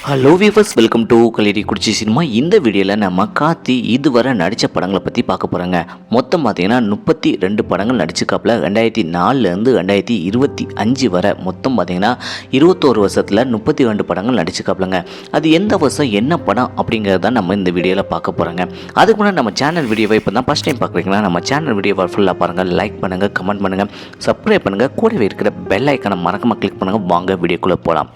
Hello viewers welcome to கலேரி குடிச்சி cinema இந்த வீடியோவில் நம்ம காத்தி இதுவரை நடித்த படங்களை பற்றி பார்க்க போகிறோங்க மொத்தம் பார்த்தீங்கன்னா முப்பத்தி ரெண்டு படங்கள் நடிச்சுக்காப்புல ரெண்டாயிரத்தி நாலுலேருந்து ரெண்டாயிரத்தி இருபத்தி அஞ்சு வரை மொத்தம் பார்த்தீங்கன்னா இருபத்தோரு வருஷத்தில் முப்பத்தி ரெண்டு படங்கள் நடிச்சுக்காப்புலங்க அது எந்த வருஷம் என்ன படம் அப்படிங்கிறத நம்ம இந்த வீடியோவில் பார்க்க போகிறோங்க அதுக்கு முன்னாடி நம்ம சேனல் வீடியோவை இப்போ தான் ஃபஸ்ட் டைம் பார்க்குறீங்கன்னா நம்ம சேனல் வீடியோவை ஃபுல்லாக பாருங்கள் லைக் பண்ணுங்கள் கமெண்ட் பண்ணுங்கள் சப்ஸ்கிரைப் பண்ணுங்கள் கூடவே இருக்கிற பெல் ஐக்கனை மறக்காமல் கிளிக் பண்ணுங்கள் வாங்க வீடியோக்குள்ளே போகலாம்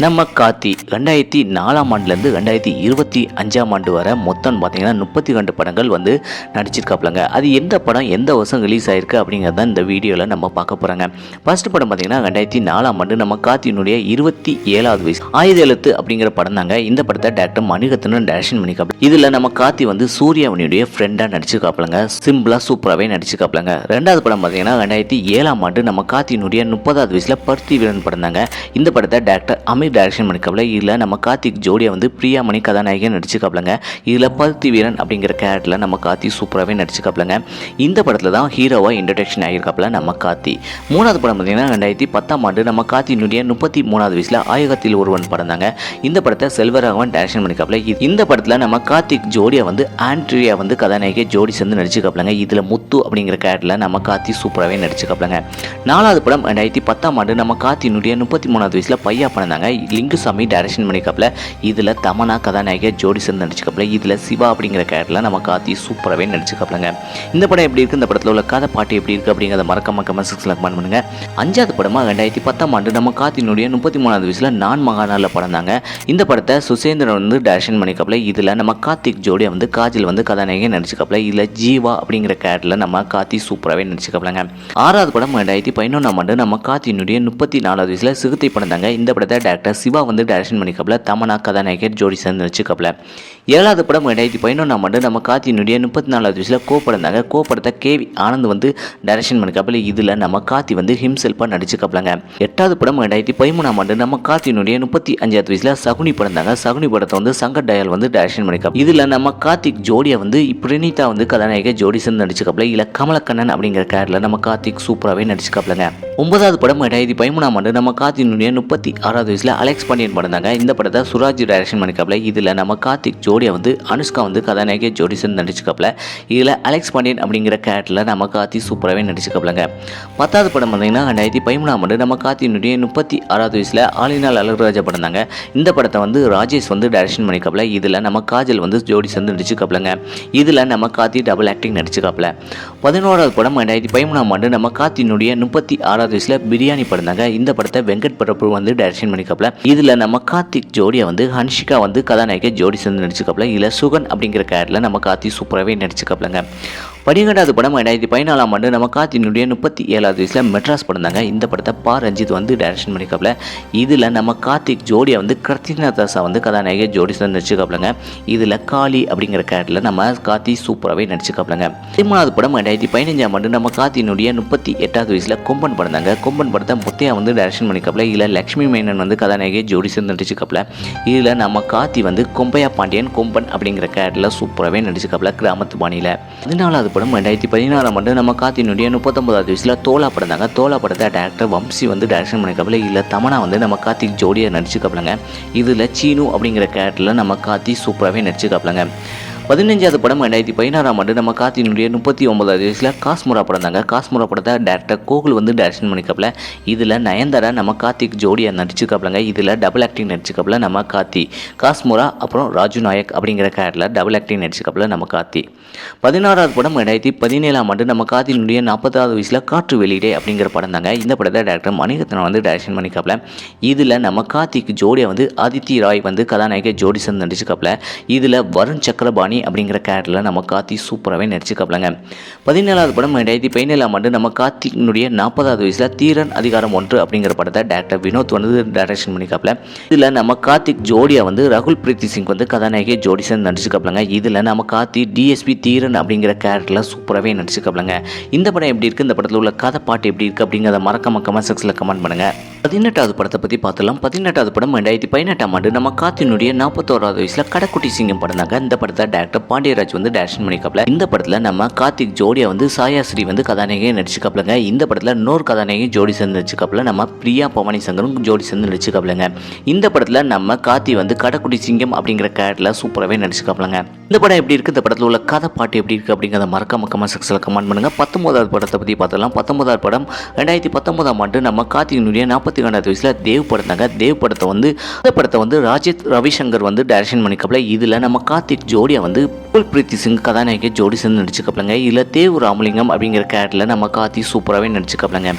நம்ம காத்தி ரெண்டாயிரத்தி நாலாம் ஆண்டுலேருந்து ரெண்டாயிரத்தி இருபத்தி அஞ்சாம் ஆண்டு வரை மொத்தம் பார்த்தீங்கன்னா முப்பத்தி ரெண்டு படங்கள் வந்து நடிச்சிருக்காப்புலங்க. அது எந்த படம் எந்த வருஷம் ரிலீஸ் ஆயிருக்கு அப்படிங்கிறத இந்த வீடியோவில் நம்ம பார்க்க போகிறாங்க ஃபர்ஸ்ட் படம் பார்த்தீங்கன்னா ரெண்டாயிரத்தி நாலாம் ஆண்டு நம்ம காத்தியினுடைய இருபத்தி ஏழாவது வயசு. ஆயுத எழுத்து அப்படிங்கிற படம் தாங்க. இந்த படத்தை டேரக்டர் மணிரத்னம் டேரக்ஷன் பண்ணிக்காப்புல இதில் நம்ம காத்தி வந்து சூர்யாவனியுடைய ஃப்ரெண்டாக நடிச்சிருக்காப்புலங்க. சிம்பிளாக சூப்பராகவே நடிச்சிருக்காப்புலங்க. ரெண்டாவது படம் பார்த்தீங்கன்னா ரெண்டாயிரத்தி ஏழாம் ஆண்டு நம்ம கார்த்தியினுடைய முப்பதாவது வயசில் பருத்தி வீரன் படம் தாங்க. இந்த படத்தை டேரக்டர் அமீர் டேரக்ஷன் பண்ணிக்காப்புல இதில் நம்ம கார்த்திக் ஜோடியை வந்து பிரியாமணி கதாநாயகன் நடிச்சுக்காப்லங்க இதில் பருத்தி வீரன் அப்படிங்கிற கேரக்டரில் நம்ம கார்த்தி சூப்பராகவே நடிச்சுக்காப்லங்க இந்த படத்தில் தான் ஹீரோவாக இன்ட்ரடக்ஷன் ஆகியிருக்காப்புல நம்ம கார்த்தி. மூணாவது படம் பார்த்தீங்கன்னா ரெண்டாயிரத்தி பத்தாம் ஆண்டு நம்ம கார்த்தியினுடைய முப்பத்தி மூணாவது வயசில் ஆயகத்தில் ஒருவன் படம் தாங்க இந்த படத்தை செல்வராகவன் டைரக்ஷன் பண்ணிக்காப்புல இந்த படத்தில் நம்ம கார்த்திக் ஜோடியை வந்து ஆண்ட்ரியா வந்து கதாநாயகி ஜோடி சேர்ந்து நடிச்சுக்காப்லங்க இதில் முத்து அப்படிங்கிற கேரக்டரில் நம்ம கார்த்தி சூப்பராகவே நடிச்சுக்காப்லங்க நாலாவது படம் ரெண்டாயிரத்தி பத்தாம் ஆண்டு நம்ம கார்த்தியினுடைய முப்பத்தி மூணாவது வயசில் பையா படம் தாங்க லிங்குசாமி டைரக்ஷன் பண்ணிக்காப்புல இதில் தமனா கதாநாயகி ஜோடி சேர்ந்து நடிச்சுக்காப்புல இதில் சிவா அப்படிங்கிற கேரக்டரில் நம்ம காத்தி சூப்பராகவே நடிச்சுக்காப்புலங்க இந்த படம் எப்படி இருக்குது இந்த படத்தில் உள்ள கதை பாட்டு எப்படி இருக்குது அப்படிங்கிறத மறக்காம கமெண்ட் செக்ஷனில் கமெண்ட் பண்ணுங்க. அஞ்சாவது படமாக ரெண்டாயிரத்தி பத்தாம் ஆண்டு நம்ம காத்தினுடைய முப்பத்தி மூணாவது வயசில் நான் மகாநாளில் படம் தாங்க. இந்த படத்தை சுசேந்திரன் வந்து டைரக்ஷன் பண்ணிக்காப்புல இதில் நம்ம கார்த்திக் ஜோடியை வந்து காஜில் வந்து கதாநாயகி நடிச்சுக்காப்புல இதில் ஜீவா அப்படிங்கிற கேரக்டரில் நம்ம காத்தி சூப்பராகவே நடிச்சுக்காப்புலங்க ஆறாவது படம் ரெண்டாயிரத்தி பதினொன்றாம் ஆண்டு நம்ம காத்தினுடைய முப்பத்தி நாலாவது வயசில் சிகிச்சை படம் தாங்க. இந்த படத்தை டேரக்டர் சிவா வந்து டைரக்ஷன் பண்ணிக்காப்புல தமனா கதாநாயகர் ஜோடி சேர்ந்து நடிச்சுக்காப்புல ஏழாவது படம் ரெண்டாயிரத்தி பதினொன்றாம் ஆண்டு நம்ம கார்த்தியினுடைய முப்பத்தி நாலாவது வயசில் கோ படம் தாங்க கோ படத்தை கேவி ஆனந்த் வந்து டைரக்ஷன் பண்ணிக்காப்புல இதில் நம்ம காத்தி வந்து ஹிம்செல்ஃபாக நடிச்சுக்கப்பலங்க எட்டாவது படம் ரெண்டாயிரத்தி பதிமூணாம் ஆண்டு நம்ம கார்த்தியினுடைய முப்பத்தி அஞ்சாவது வயசில் சகுனி படம் தாங்க சகுனி படத்தை வந்து சங்கர் டயல் வந்து டைரக்ஷன் பண்ணிக்காப்பு இதில் நம்ம கார்த்திக் ஜோடியை வந்து பிரணீதா வந்து கதாநாயகர் ஜோடி சேர்ந்து நடிச்சுக்காப்புல இல்லை கமலக்கண்ணன் அப்படிங்கிற கேரில் நம்ம கார்த்திக் சூப்பராகவே நடிச்சுக்காப்புலங்க ஒன்பதாவது படம் ரெண்டாயிரத்தி பதிமூணாம் ஆண்டு நம்ம கார்த்தியினுடைய முப்பத்தி ஆறாவது வயசில் அலெக்ஸ் பாண்டியன் படம் தாங்க இந்த படத்தை சுராஜ் டைரக்ஷன் பண்ணிக்காப்புல இதில் நம்ம கார்த்திக் ஜோடியை வந்து அனுஷ்கா வந்து கதாநாயகி ஜோடி சேர்ந்து நடிச்சுக்காப்புல இதில் அலெக்ஸ் பாண்டியன் அப்படிங்கிற கேரக்டரில் நம்ம கார்த்தி சூப்பராகவே நடிச்சுக்காப்புலங்க பத்தாவது படம் பார்த்தீங்கன்னா ரெண்டாயிரத்தி பதிமூணாம் ஆண்டு நம்ம கார்த்தியினுடைய முப்பத்தி ஆறாவது வயசில் ஆலினால் அழகுராஜா படம் தாங்க. இந்த படத்தை வந்து ராஜேஷ் வந்து டைரக்ஷன் பண்ணிக்காப்புல இதில் நம்ம காஜல் வந்து ஜோடி சேர்ந்து நடிச்சுக்காப்புலங்க இதில் நம்ம கார்த்தி டபுள் ஆக்டிங் நடிச்சுக்காப்புல பதினோராவது படம் ரெண்டாயிரத்தி பதிமூணாம் ஆண்டு நம்ம கார்த்தியினுடைய முப்பத்தி ஆறாவது வயசில் பிரியாணி படம் தாங்க இந்த படத்தை வெங்கட் பிரபு வந்து டைரக்ஷன் பண்ணிக்காப்புல இதில் நம்ம கார்த்திக் ஜோடியை வந்து ஹன்ஷிகா வந்து கதாநாயகி ஜோடி சேர்ந்து நடிச்சுக்காப்புல இதில் சுகன் அப்படிங்கிற கேரக்டரில் நம்ம கார்த்தி சூப்பராகவே நடிச்சுக்காப்புலங்க பதினெட்டாவது படம் ரெண்டாயிரத்தி பதினாலாம் ஆண்டு நம்ம காத்தினுடைய முப்பத்தி ஏழாவது வயசில் மெட்ராஸ் படம் தாங்க. இந்த படத்தை பா. ரஞ்சித் வந்து டைரக்ஷன் பண்ணிக்காப்புல இதில் நம்ம கார்த்திக் ஜோடியை வந்து கிருத்தினா தாசா வந்து கதாநாயகர் ஜோடி சேர்ந்து நடிச்சுக்காப்புலங்க இதில் காளி அப்படிங்கிற கேரக்டரில் நம்ம கார்த்தி சூப்பராகவே நடிச்சுக்காப்புலங்க பதிமூணாவது படம் ரெண்டாயிரத்தி பதினஞ்சாம் ஆண்டு நம்ம காத்தினுடைய முப்பத்தி எட்டாவது வயசில் கொம்பன் படம் தாங்க. கொம்பன் படத்தை முத்தையா வந்து டைரக்ஷன் பண்ணிக்காப்புல இதில் லக்ஷ்மி மேனன் வந்து கதாநாயகி ஜோடி சேர்ந்து நடிச்சுக்காப்புல இதில் நம்ம கார்த்தி வந்து கொம்பையா பாண்டியன் கொம்பன் அப்படிங்கிற கேரக்டரில் சூப்பராகவே நடிச்சுக்காப்புல கிராமத்து பாணியில். பதினாலாவது படம் ரெண்டாயிரத்தி பதினாறாம் ஆண்டு நம்ம காத்தினுடைய முப்பத்தொன்பதாவது வயசில் தோலா படம் தாங்க தோலா படத்தை டேரக்டர் வம்சி வந்து டேரக்ஷன் பண்ணிக்கப்பல இதில் தமனா வந்து நம்ம கார்த்திக் ஜோடியை நடிச்சுக்கப்பலங்க இதில் சீனு அப்படிங்கிற கேரக்டரில் நம்ம கார்த்தி சூப்பராகவே நடிச்சுக்கப்பலங்க பதினஞ்சாவது படம் ரெண்டாயிரத்தி பதினாறாம் ஆண்டு நம்ம கார்த்தியினுடைய முப்பத்தி ஒன்பதாவது வயசில் காஸ்முரா படம் தாங்க. காஸ்முரா படத்தை டேரக்டர் கோகுல் வந்து டேரக்ஷன் பண்ணிக்காப்புல இதில் நயன்தாரா நம்ம கார்த்திக் ஜோடியை நடிச்சுக்காப்புலங்க இதில் டபுள் ஆக்டிங் நடிச்சுக்காப்புல நம்ம கார்த்தி. காஸ்முரா அப்புறம் ராஜு நாயக் அப்படிங்கிற கேரக்டரில் டபுள் ஆக்டிங் நடிச்சுக்காப்புல நம்ம கார்த்தி. பதினாறாவது படம் ரெண்டாயிரத்தி பதினேழாம் ஆண்டு நம்ம கார்த்தியினுடைய நாற்பதாவது வயசில் காற்று வெளியிடே அப்படிங்கிற படம் தாங்க. இந்த படத்தை டேரக்டர் மணிரத்னம் வந்து டேரக்ஷன் பண்ணிக்காப்புல இதில் நம்ம கார்த்திக் ஜோடியை வந்து ஆதித்தி ராய் வந்து கதாநாயக ஜோடி சேர்ந்து நடிச்சுக்காப்புல இதில் வருண் சக்கரபாணி அப்படிங்கிற கேரக்டரில் நம்ம கார்த்தி சூப்பராகவே நடிச்சுக்காப்புலங்க பதினேழாவது படம் ரெண்டாயிரத்தி பதினேழாம் ஆண்டு நம்ம கார்த்திக்னுடைய நாற்பதாவது வயசில் தீரன் அதிகாரம் ஒன்று அப்படிங்கிற படத்தை டேரக்டர் வினோத் வந்து டைரக்ஷன் பண்ணிக்காப்புல இதில் நம்ம கார்த்திக் ஜோடியா வந்து ரகுல் பிரீத்தி சிங் வந்து கதாநாயகி ஜோடி சேர்ந்து இதில் நம்ம கார்த்தி டிஎஸ்பி தீரன் அப்படிங்கிற கேரக்டரில் சூப்பராகவே நடிச்சுக்காப்புலங்க இந்த படம் எப்படி இருக்குது இந்த படத்தில் உள்ள கதை பாட்டு எப்படி இருக்குது அப்படிங்கிறத மறக்காம கமெண்ட் செக்ஷனில் கமெண்ட் பண்ணுங்கள் பதினெட்டாவது படத்தை பற்றி பார்த்துலாம் பதினெட்டாவது படம் ரெண்டாயிரத்தி பதினெட்டாம் ஆண்டு நம்ம கார்த்தினுடைய நாற்பத்தோராவது வயசில் கடைக்குட்டி சிங்கம் படம் தாங்க இந்த படத்தை டேரக்டர் பாண்டியராஜ் வந்து டேரக்ஷன் பண்ணிக்காப்ல இந்த படத்தில் நம்ம கார்த்திக் ஜோடியா வந்து சாயாஸ்ரீ வந்து கதாநாயகியை நடிச்சுக்காப்லங்க இந்த படத்தில் இன்னொரு கதாநாயகி ஜோடி சேர்ந்து நடிச்சுக்காப்ல நம்ம பிரியா பவானி சங்கரும் ஜோடி சேர்ந்து நடிச்சுக்காப்லங்க இந்த படத்தில் நம்ம கார்த்தி வந்து கடக்குடி சிங்கம் அப்படிங்கிற கேரக்டரில் சூப்பராகவே நடிச்சுக்காப்லங்க இந்த படம் எப்படி இருக்குது இந்த படத்தில் உள்ள கதை பாட்டு எப்படி இருக்குது அப்படிங்கிறத மறக்காம கமெண்ட் செக்ஷனில் கமெண்ட் பண்ணுங்கள் பத்தொன்பதாவது படத்தை பற்றி பார்த்தலாம் பத்தொன்பதாவது படம் ரெண்டாயிரத்தி பத்தொன்பதாம் ஆண்டு நம்ம கார்த்திகனுடைய நாற்பத்தி ரெண்டாவது வயசில் தேவ் படத்தாங்க தேவ் படத்தை வந்து இந்த படத்தை வந்து ராஜித் ரவிசங்கர் வந்து டைரக்ஷன் பண்ணிக்கப்பல இதில் நம்ம கார்த்திக் ஜோடியா வந்து வந்து புல் பிரீத்தி சிங் கதாநாயகி ஜோடி சேர்ந்து நடிச்சுக்கப்பலங்க இதில் தேவ் ராமலிங்கம் அப்படிங்கிற கேரக்டரில் நம்ம காத்தி சூப்பராகவே நடிச்சுக்கப்பலங்க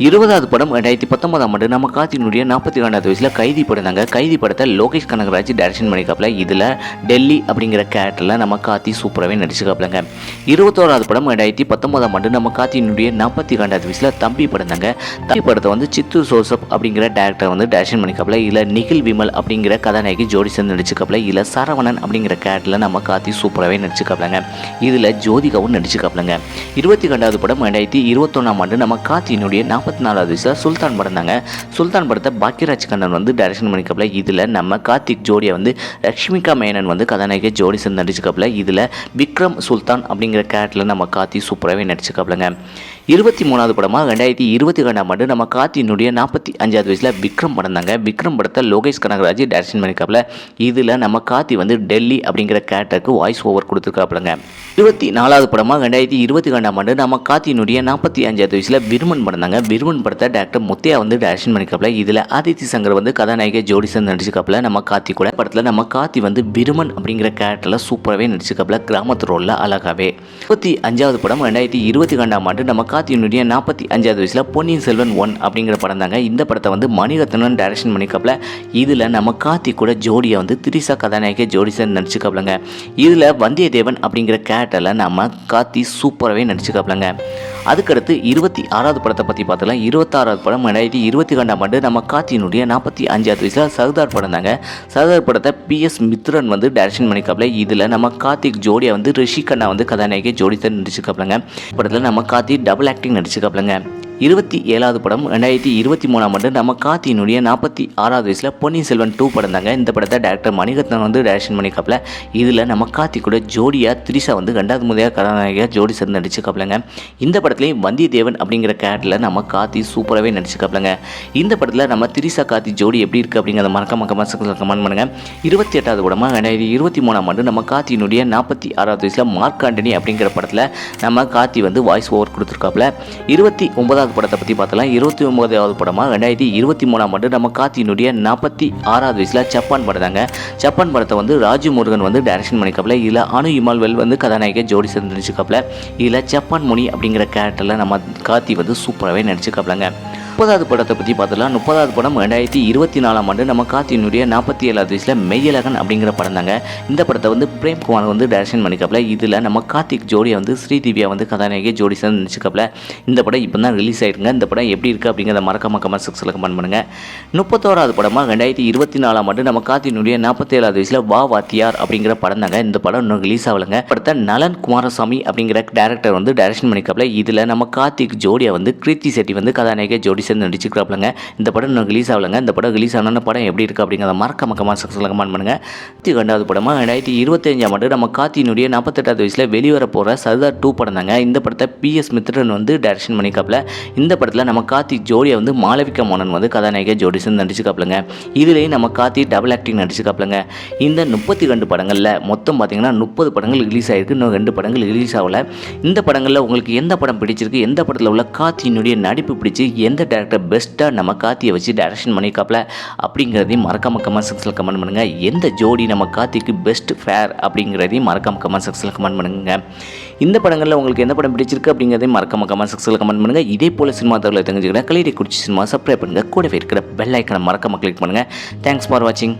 இருபதாவது படம் ரெண்டாயிரத்தி பத்தொன்பதாம் ஆண்டு நம்ம காத்தினுடைய நாற்பத்தி ரெண்டாவது வயசில் கைதி படம் கைதி படத்தை லோகேஷ் கனகராஜ் டைரக்ஷன் பண்ணிக்காப்பில் இதில் டெல்லி அப்படிங்கிற கேரக்டரில் நம்ம கார்த்தி சூப்பராகவே நடிச்சுக்காப்பிலங்க இருபத்தோராவது படம் ரெண்டாயிரத்தி பத்தொன்பதாம் ஆண்டு நம்ம கார்த்தினுடைய நாற்பத்தி ரெண்டாவது வயசில் தம்பி படம் தம்பி படத்தை வந்து சித்து ஜோசப் அப்படிங்கிற டேரக்டர் வந்து டைரக்ஷன் பண்ணிக்காப்பில் இதில் நிகில் விமல் அப்படிங்கிற கதாநாயகி ஜோடி சேர்ந்து நடிச்சுக்காப்பில் இதில் சரவணன் அப்படிங்கிற கேரக்டரில் நம்ம கார்த்தி சூப்பராகவே நடிச்சுக்காப்பிலங்க இதில் ஜோதிகாவும் நடிச்சுக்காப்பிலங்க இருபத்தி ரெண்டாவது படம் ரெண்டாயிரத்தி இருபத்தொன்னாம் ஆண்டு நம்ம கார்த்தியினுடைய நாற்பத்தி நாலாவது வயசில் சுல்தான் படம் தாங்க சுல்தான் படத்தை பாக்கியராஜ் கண்ணன் வந்து டைரக்ஷன் பண்ணிக்கப்பல இதில் நம்ம கார்த்திக் ஜோடியை வந்து லக்ஷ்மிகா மேனன் வந்து கதாநாயகி ஜோடி சேர்ந்து நடிச்சுக்கப்பல இதில் விக்ரம் சுல்தான் அப்படிங்கிற கேரக்டரில் நம்ம கார்த்தி சூப்பராகவே நடிச்சுக்காப்லங்க இருபத்தி மூணாவது படமாக ரெண்டாயிரத்தி இருபத்தி ரெண்டாம் ஆண்டு நம்ம கார்த்தியினுடைய நாற்பத்தி அஞ்சாவது வயசில் விக்ரம் படம் தாங்க. விக்ரம் படத்தை லோகேஷ் கனகராஜ் டேரக்ஷன் பண்ணிக்காப்ல இதில் நம்ம கார்த்தி வந்து டெல்லி அப்படிங்கிற கேரக்டருக்கு வாய்ஸ் ஓவர் கொடுத்துருக்காப்புலங்க இருபத்தி நாலாவது படமாக ரெண்டாயிரத்தி இருபத்தி ரெண்டாம் ஆண்டு நம்ம கார்த்தியினுடைய நாற்பத்தி அஞ்சாவது வயசில் விருமன் படம் தாங்க. விருமன் படத்தை டேரக்டர் முத்தையா வந்து டேரக்ஷன் பண்ணியிருக்காப்புல இதில் ஆதித்தி சங்கர் வந்து கதாநாயகி ஜோடி சேர்ந்து நம்ம கார்த்தி கூட. படத்தில் நம்ம கார்த்தி வந்து விருமன் அப்படிங்கிற கேரக்டரில் சூப்பராகவே நடிச்சிருக்காப்புல கிராமத்து ரோலில் அழகாகவே இருபத்தி அஞ்சாவது படம் ரெண்டாயிரத்தி இருபத்தி ரெண்டாம் ஆண்டு நம்ம கார்த்தியினுடைய நாற்பத்தி அஞ்சாவது வயசில் பொன்னியின் செல்வன் ஒன் அப்படிங்கிற படம் தாங்க. இந்த படத்தை வந்து மணிரத்னன் டைரக்ஷன் பண்ணிக்காப்ல இதில் நம்ம கார்த்தி கூட ஜோடியை வந்து திரிசா கதாநாயகி ஜோடி சேர்ந்து நடிச்சுக்கப்பலங்க இதில் வந்தியத்தேவன் அப்படிங்கிற கேரக்டரில் நம்ம கார்த்தி சூப்பராகவே நடிச்சுக்காப்லங்க அதுக்கடுத்து இருபத்தி ஆறாவது படத்தை பற்றி பார்த்தலாம் இருபத்தாறாவது படம் ரெண்டாயிரத்தி இருபத்தி ரெண்டாம் ஆண்டு நம்ம கார்த்தியினுடைய நாற்பத்தி அஞ்சாவது வயசில் சர்தார் படம் தாங்க. சர்தார் படத்தை பிஎஸ் மித்ரன் வந்து டைரக்ஷன் பண்ணிக்காப்ல இதில் நம்ம கார்த்திக் ஜோடியை வந்து ரிஷி கண்ணா வந்து கதாநாயகி ஜோடி சார் நடிச்சுக்காப்லங்க படத்தில் நம்ம கார்த்தி டபுள் ஆக்டிங் நடிச்சிருக்காப்லங்க. இருபத்தி ஏழாவது படம் ரெண்டாயிரத்தி இருபத்தி மூணாம் ஆண்டு நம்ம கார்த்தியினுடைய நாற்பத்தி ஆறாவது வயசில் பொன்னியின் செல்வன் டூ படம் தாங்க இந்த படத்தை டேரக்டர் மணிகத்தன் வந்து டைரக்ஷன் பண்ணிக்காப்ல இதில் நம்ம கார்த்தி கூட ஜோடியாக திரிஷா வந்து ரெண்டாவது முறையாக கதாநாயகியாக ஜோடி சேர்ந்து நடிச்சுக்காப்லங்க இந்த படத்துலேயும் வந்தியத்தேவன் அப்படிங்கிற கேரக்டரில் நம்ம கார்த்தி சூப்பராகவே நடிச்சுக்காப்லங்க இந்த படத்தில் நம்ம திரிஷா கார்த்தி ஜோடி எப்படி இருக்குது அப்படிங்கிறத மறக்க மக்க கமெண்ட்ஸில் கமெண்ட் பண்ணுங்கள் இருபத்தி எட்டாவது படமாக ரெண்டாயிரத்தி இருபத்தி மூணாம் ஆண்டு நம்ம கார்த்தியினுடைய நாற்பத்தி ஆறாவது வயசில் மார்க் ஆண்டனி அப்படிங்கிற படத்தில் நம்ம கார்த்தி வந்து வாய்ஸ் ஓவர் கொடுத்துருக்காப்புல. இருபத்தி ஒன்பதாவது படத்தை பற்றி பார்த்தலாம் இருபத்தி ஒன்பதாவது படமாக ரெண்டாயிரத்தி இருபத்தி மூணாம் ஆண்டு நம்ம கார்த்தியினுடைய நாற்பத்தி ஆறாவது வயசில் ஜப்பான் படம் தாங்க ஜப்பான் படத்தை வந்து ராஜு முருகன் வந்து டைரக்ஷன் பண்ணிக்காப்ல இதில் அனு இமால்வெல் வந்து கதாநாயகர் ஜோடி சேர்ந்து நடிச்சுக்காப்ல இதில் ஜப்பான் முனி அப்படிங்கிற கேரக்டரில் நம்ம கார்த்தி வந்து சூப்பராகவே நடிச்சுக்காப்லங்க முப்பதாவது படத்தை பற்றி பார்த்தலாம் முப்பதாவது படம் ரெண்டாயிரத்தி இருபத்தி நாலாம் ஆண்டு நம்ம கார்த்தியினுடைய நாற்பத்தி ஏழாவது வயசில் மெய்யழகன் அப்படிங்கிற படம் தாங்க. இந்த படத்தை வந்து பிரேம்குமார் வந்து டைரக்ஷன் பண்ணிக்கப்பல இதில் நம்ம கார்த்திக் ஜோடியை வந்து ஸ்ரீதிவ்யா வந்து கதாநாயகி ஜோடி சேர்ந்து நினச்சிக்கப்பல இந்த படம் இப்போ தான் ரிலீஸ் ஆயிருங்க இந்த படம் எப்படி இருக்குது அப்படிங்கிறத மறக்காம கமெண்ட் செக்ஷனில் கமெண்ட் பண்ணுங்கள் முப்பத்தோராவது படமாக ரெண்டாயிரத்தி இருபத்தி நாலாம் ஆண்டு நம்ம கார்த்தியினுடைய நாற்பத்தேழாவது வயசில் வா வாத்தியார் அப்படிங்கிற படம் தாங்க. இந்த படம் இன்னும் ரிலீஸ் ஆகலைங்க. படத்தை நலன் குமாரசாமி அப்படிங்கிற டேரக்டர் வந்து டைரக்ஷன் பண்ணிக்கப்பல இதில் நம்ம கார்த்திக் ஜோடியை வந்து கிருத்தி செட்டி வந்து கதாநாயகி ஜோடி சேர்ந்து நடிச்சுக்கிறாப்லங்க இந்த படம் இன்னும் ரிலீஸ் ஆகலைங்க. இந்த படம் ரிலீஸ் ஆன படம் எப்படி இருக்குது அப்படிங்கிறத மறக்க மக்கமாக சக்ஸஸில் கமெண்ட் பண்ணுங்கள் நூற்றி ரெண்டாவது படமாக ரெண்டாயிரத்தி இருபத்தஞ்சாம் ஆண்டு நம்ம காத்தினுடைய நாற்பத்தெட்டாவது வயசில் வெளிவர போகிற சர்தார் டூ படம் தாங்க இந்த படத்தை பிஎஸ் மித்ரன் வந்து டைரக்ஷன் பண்ணிக்காப்பில் இந்த படத்தில் நம்ம காத்தி ஜோடியை வந்து மாளவிகா மோனன் வந்து கதாநாயகர் ஜோடி சேர்ந்து நடிச்சுக்காப்லங்க இதுலேயும் நம்ம காத்தி டபுள் ஆக்டிங் நடிச்சுக்காப்லங்க இந்த முப்பத்தி ரெண்டு படங்களில் மொத்தம் பார்த்தீங்கன்னா முப்பது படங்கள் ரிலீஸ் ஆகிருக்கு இன்னும் ரெண்டு படங்கள் ரிலீஸ் ஆகலை. இந்த படங்களில் உங்களுக்கு எந்த படம் பிடிச்சிருக்கு? எந்த படத்தில் உள்ள காத்தியினுடைய நடிப்பு பிடிச்சி எந்த டேரக்டர் பெஸ்ட்டாக நம்ம காத்தியை வச்சு டைரக்ஷன் பண்ணியிருக்காப்ல அப்படிங்கிறதையும் மறக்காம கமெண்ட் செக்ஷனில் கமெண்ட் பண்ணுங்கள் எந்த ஜோடி நம்ம காத்திக்கு பெஸ்ட் ஃபேர் அப்படிங்கிறதையும் மறக்காம கமெண்ட் செக்ஷனில் கமெண்ட் பண்ணுங்கள் இந்த படங்களில் உங்களுக்கு எந்த படம் பிடிச்சிருக்கு அப்படிங்கிறதையும் மறக்காம கமெண்ட் செக்ஷனில் கமெண்ட் பண்ணுங்கள் இதே போல் சினிமா தகவலை தெரிஞ்சுக்கிற கலையை குறிச்சி சினிமா சப்ஸ்கிரைப் பண்ணுங்கள் கூடவே இருக்கிற பெல் ஐக்கனை மறக்காம கிளிக் பண்ணுங்கள் தேங்க்ஸ் ஃபார் வாட்சிங்